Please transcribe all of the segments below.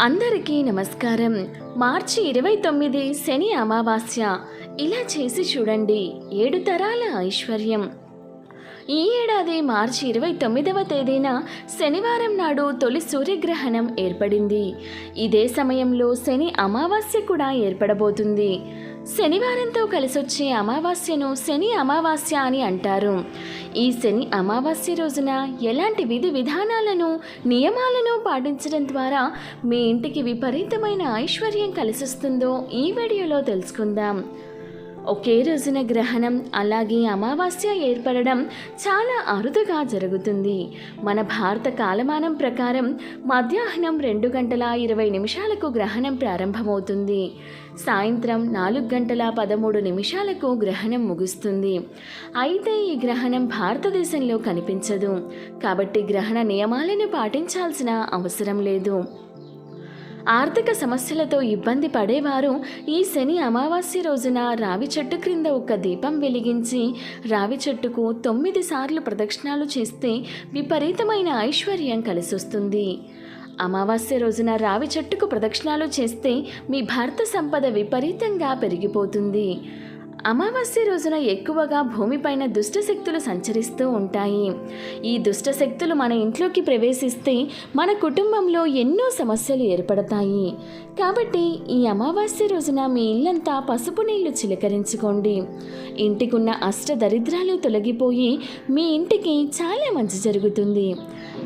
అందరికీ నమస్కారం. మార్చి ఇరవై తొమ్మిది శని అమావాస్య. ఇలా చేసి చూడండి ఏడు తరాల ఐశ్వర్యం. ఈ ఏడాది మార్చి ఇరవై తొమ్మిదవ తేదీన శనివారం నాడు తొలి సూర్యగ్రహణం ఏర్పడింది. ఇదే సమయంలో శని అమావాస్య కూడా ఏర్పడబోతుంది. శనివారంతో కలిసొచ్చే అమావాస్యను శని అమావాస్య అని అంటారు. ఈ శని అమావాస్య రోజున ఎలాంటి విధి విధానాలను నియమాలను పాటించడం ద్వారా మీ ఇంటికి విపరీతమైన ఐశ్వర్యం కలిసొస్తుందో ఈ వీడియోలో తెలుసుకుందాం. ఒకే రోజున గ్రహణం అలాగే అమావాస్య ఏర్పడడం చాలా అరుదుగా జరుగుతుంది. మన భారత కాలమానం ప్రకారం మధ్యాహ్నం రెండు గంటల ఇరవై నిమిషాలకు గ్రహణం ప్రారంభమవుతుంది. సాయంత్రం నాలుగు గంటల పదమూడు నిమిషాలకు గ్రహణం ముగుస్తుంది. అయితే ఈ గ్రహణం భారతదేశంలో కనిపించదు. కాబట్టి గ్రహణ నియమాలను పాటించాల్సిన అవసరం లేదు. ఆర్థిక సమస్యలతో ఇబ్బంది పడేవారు ఈ శని అమావాస్య రోజున రావి చెట్టు క్రింద ఒక దీపం వెలిగించి రావి చెట్టుకు తొమ్మిది సార్లు ప్రదక్షిణాలు చేస్తే విపరీతమైన ఐశ్వర్యం కలిసొస్తుంది. అమావాస్య రోజున రావి చెట్టుకు ప్రదక్షిణాలు చేస్తే మీ భర్త సంపద విపరీతంగా పెరిగిపోతుంది. అమావాస్య రోజున ఎక్కువగా భూమిపైన దుష్టశక్తులు సంచరిస్తూ ఉంటాయి. ఈ దుష్టశక్తులు మన ఇంట్లోకి ప్రవేశిస్తే మన కుటుంబంలో ఎన్నో సమస్యలు ఏర్పడతాయి. కాబట్టి ఈ అమావాస్య రోజున మీ ఇల్లంతా పసుపు నీళ్ళు చిలకరించుకోండి. ఇంటికున్న అష్ట దరిద్రాలు తొలగిపోయి మీ ఇంటికి చాలా మంచి జరుగుతుంది.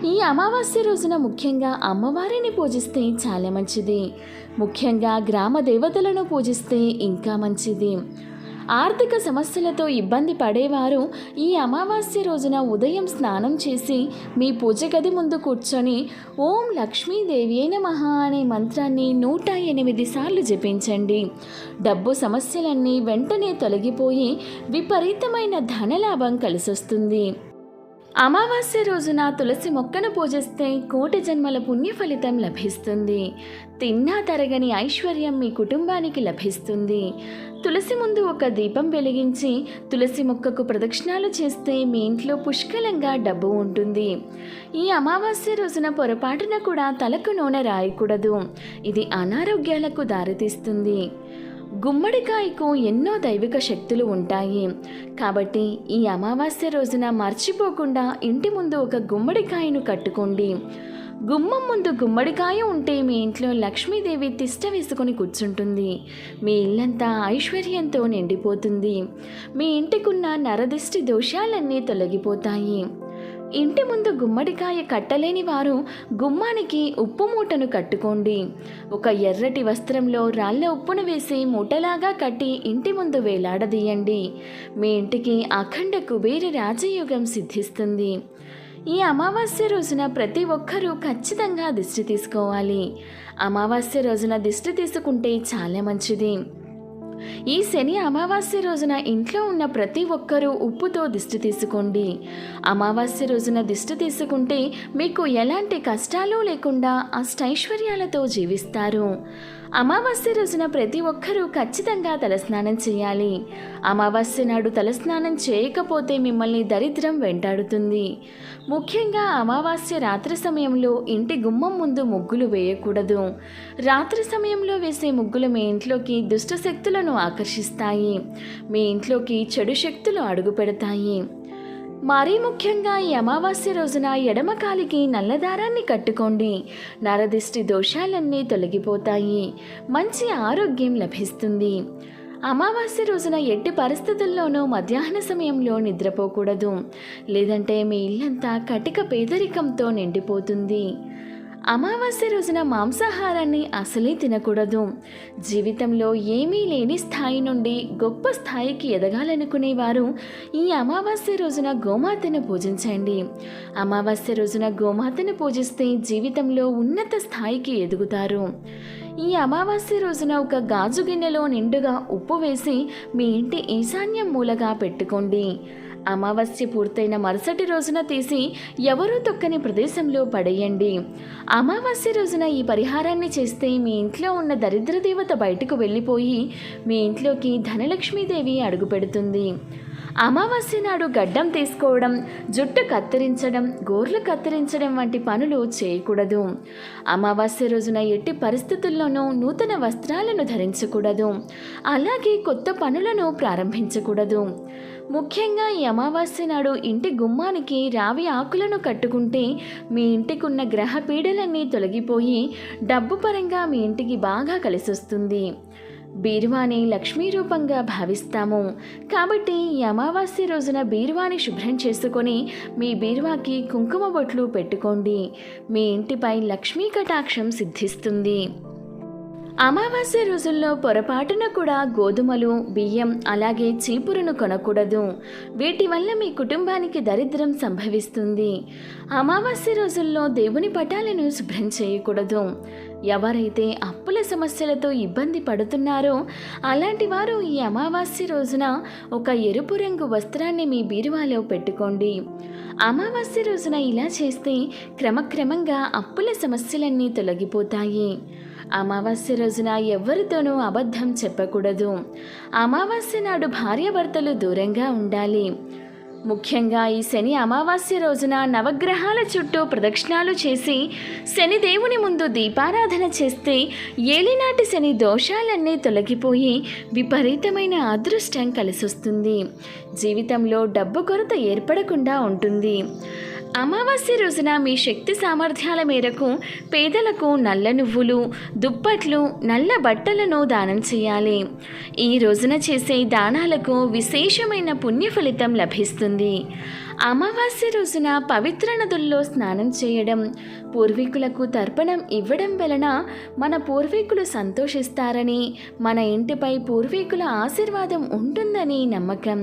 ఈ అమావాస్య రోజున ముఖ్యంగా అమ్మవారిని పూజిస్తే చాలా మంచిది. ముఖ్యంగా గ్రామ దేవతలను పూజిస్తే ఇంకా మంచిది. ఆర్థిక సమస్యలతో ఇబ్బంది పడేవారు ఈ అమావాస్య రోజున ఉదయం స్నానం చేసి మీ పూజ గది ముందు కూర్చొని ఓం లక్ష్మీదేవి మహా అనే మంత్రాన్ని నూట ఎనిమిది సార్లు జపించండి. డబ్బు సమస్యలన్నీ వెంటనే తొలగిపోయి విపరీతమైన ధనలాభం కలిసొస్తుంది. అమావాస్య రోజున తులసి మొక్కను పూజిస్తే కోటి జన్మల పుణ్య ఫలితం లభిస్తుంది. తిన్నా తరగని ఐశ్వర్యం మీ కుటుంబానికి లభిస్తుంది. తులసి ముందు ఒక దీపం వెలిగించి తులసి మొక్కకు ప్రదక్షిణాలు చేస్తే మీ ఇంట్లో పుష్కలంగా డబ్బు ఉంటుంది. ఈ అమావాస్య రోజున పొరపాటున కూడా తలకు నూనె రాయకూడదు. ఇది అనారోగ్యాలకు దారితీస్తుంది. గుమ్మడికాయకు ఎన్నో దైవిక శక్తులు ఉంటాయి. కాబట్టి ఈ అమావాస్య రోజున మర్చిపోకుండా ఇంటి ముందు ఒక గుమ్మడికాయను కట్టుకోండి. గుమ్మం ముందు గుమ్మడికాయ ఉంటే మీ ఇంట్లో లక్ష్మీదేవి తిష్ట వేసుకొని కూర్చుంటుంది. మీ ఇల్లంతా ఐశ్వర్యంతో నిండిపోతుంది. మీ ఇంటికున్న నరదిష్టి దోషాలన్నీ తొలగిపోతాయి. ఇంటి ముందు గుమ్మడికాయ కట్టలేని వారు గుమ్మానికి ఉప్పు మూటను కట్టుకోండి. ఒక ఎర్రటి వస్త్రంలో రాళ్ళ ఉప్పును వేసి మూటలాగా కట్టి ఇంటి ముందు వేలాడదీయండి. మీ ఇంటికి అఖండ కుబేర రాజయోగం సిద్ధిస్తుంది. ఈ అమావాస్య రోజున ప్రతి ఒక్కరూ ఖచ్చితంగా దిష్టి తీసుకోవాలి. అమావాస్య రోజున దిష్టి తీసుకుంటే చాలా మంచిది. ఈ శని అమావాస్య రోజున ఇంట్లో ఉన్న ప్రతి ఒక్కరూ ఉప్పుతో దిష్టి తీసుకోండి. అమావాస్య రోజున దిష్టి తీసుకుంటే మీకు ఎలాంటి కష్టాలు లేకుండా అష్టైశ్వర్యాలతో జీవిస్తారు. అమావాస్య రోజున ప్రతి ఒక్కరూ ఖచ్చితంగా తలస్నానం చేయాలి. అమావాస్య నాడు తలస్నానం చేయకపోతే మిమ్మల్ని దరిద్రం వెంటాడుతుంది. ముఖ్యంగా అమావాస్య రాత్రి సమయంలో ఇంటి గుమ్మం ముందు ముగ్గులు వేయకూడదు. రాత్రి సమయంలో వేసే ముగ్గులు మీ ఇంట్లోకి దుష్ట శక్తులను ఆకర్షిస్తాయి. మీ ఇంట్లోకి చెడు శక్తులు అడుగు పెడతాయి. మరీ ముఖ్యంగా ఈ అమావాస్య రోజున ఎడమ కాలికి నల్లదారాన్ని కట్టుకోండి. నరదిష్టి దోషాలన్నీ తొలగిపోతాయి. మంచి ఆరోగ్యం లభిస్తుంది. అమావాస్య రోజున ఎట్టి పరిస్థితుల్లోనూ మధ్యాహ్న సమయంలో నిద్రపోకూడదు. లేదంటే మీ ఇల్లంతా కటిక పేదరికంతో నిండిపోతుంది. అమావాస్య రోజున మాంసాహారాన్ని అసలే తినకూడదు. జీవితంలో ఏమీ లేని స్థాయి నుండి గొప్ప స్థాయికి ఎదగాలనుకునేవారు ఈ అమావాస్య రోజున గోమాతను పూజించండి. అమావాస్య రోజున గోమాతను పూజిస్తే జీవితంలో ఉన్నత స్థాయికి ఎదుగుతారు. ఈ అమావాస్య రోజున ఒక గాజు గిన్నెలో నిండుగా ఉప్పు వేసి మీ ఇంటి ఈశాన్యం మూలగా పెట్టుకోండి. అమావాస్య పూర్తయిన మరుసటి రోజున తీసి ఎవరూ తొక్కని ప్రదేశంలో పడేయండి. అమావాస్య రోజున ఈ పరిహారాన్ని చేస్తే మీ ఇంట్లో ఉన్న దరిద్ర దేవత బయటకు వెళ్ళిపోయి మీ ఇంట్లోకి ధనలక్ష్మీదేవి అడుగుపెడుతుంది అమావాస్య నాడు గడ్డం తీసుకోవడం జుట్టు కత్తిరించడం గోర్లు కత్తిరించడం వంటి పనులు చేయకూడదు. అమావాస్య రోజున ఎట్టి పరిస్థితుల్లోనూ నూతన వస్త్రాలను ధరించకూడదు. అలాగే కొత్త పనులను ప్రారంభించకూడదు. ముఖ్యంగా ఈ అమావాస్య నాడు ఇంటి గుమ్మానికి రావి ఆకులను కట్టుకుంటే మీ ఇంటికున్న గ్రహ పీడలన్నీ తొలగిపోయి డబ్బు పరంగా మీ ఇంటికి బాగా కలిసొస్తుంది. బీరువాని లక్ష్మీ రూపంగా భావిస్తాము. కాబట్టి ఈ అమావాస్య రోజున బీరువాని శుభ్రం చేసుకొని మీ బీరువాకి కుంకుమ బొట్లు పెట్టుకోండి. మీ ఇంటిపై లక్ష్మీ కటాక్షం సిద్ధిస్తుంది. అమావాస్య రోజుల్లో పొరపాటున కూడా గోధుమలు బియ్యం అలాగే చీపురును కొనకూడదు. వీటి వల్ల మీ కుటుంబానికి దరిద్రం సంభవిస్తుంది. అమావాస్య రోజుల్లో దేవుని పటాలను శుభ్రం చేయకూడదు. ఎవరైతే అప్పుల సమస్యలతో ఇబ్బంది పడుతున్నారో అలాంటి వారు ఈ అమావాస్య రోజున ఒక ఎరుపు రంగు వస్త్రాన్ని మీ బీరువాలో పెట్టుకోండి. అమావాస్య రోజున ఇలా చేస్తే క్రమక్రమంగా అప్పుల సమస్యలన్నీ తొలగిపోతాయి. అమావాస్య రోజున ఎవరితోనూ అబద్ధం చెప్పకూడదు. అమావాస్య నాడు భార్యాభర్తలు దూరంగా ఉండాలి. ముఖ్యంగా ఈ శని అమావాస్య రోజున నవగ్రహాల చుట్టూ ప్రదక్షిణాలు చేసి శని దేవుని ముందు దీపారాధన చేస్తే ఏలినాటి శని దోషాలన్నీ తొలగిపోయి విపరీతమైన అదృష్టం కలిసొస్తుంది. జీవితంలో డబ్బు కొరత ఏర్పడకుండా ఉంటుంది. అమావాస్య రోజున మీ శక్తి సామర్థ్యాల మేరకు పేదలకు నల్ల నువ్వులు దుప్పట్లు నల్ల బట్టలను దానం చేయాలి. ఈ రోజున చేసే దానాలకు విశేషమైన పుణ్య ఫలితం లభిస్తుంది. అమావాస్య రోజున పవిత్ర నదుల్లో స్నానం చేయడం పూర్వీకులకు తర్పణం ఇవ్వడం వలన మన పూర్వీకులు సంతోషిస్తారని మన ఇంటిపై పూర్వీకుల ఆశీర్వాదం ఉంటుందని నమ్మకం.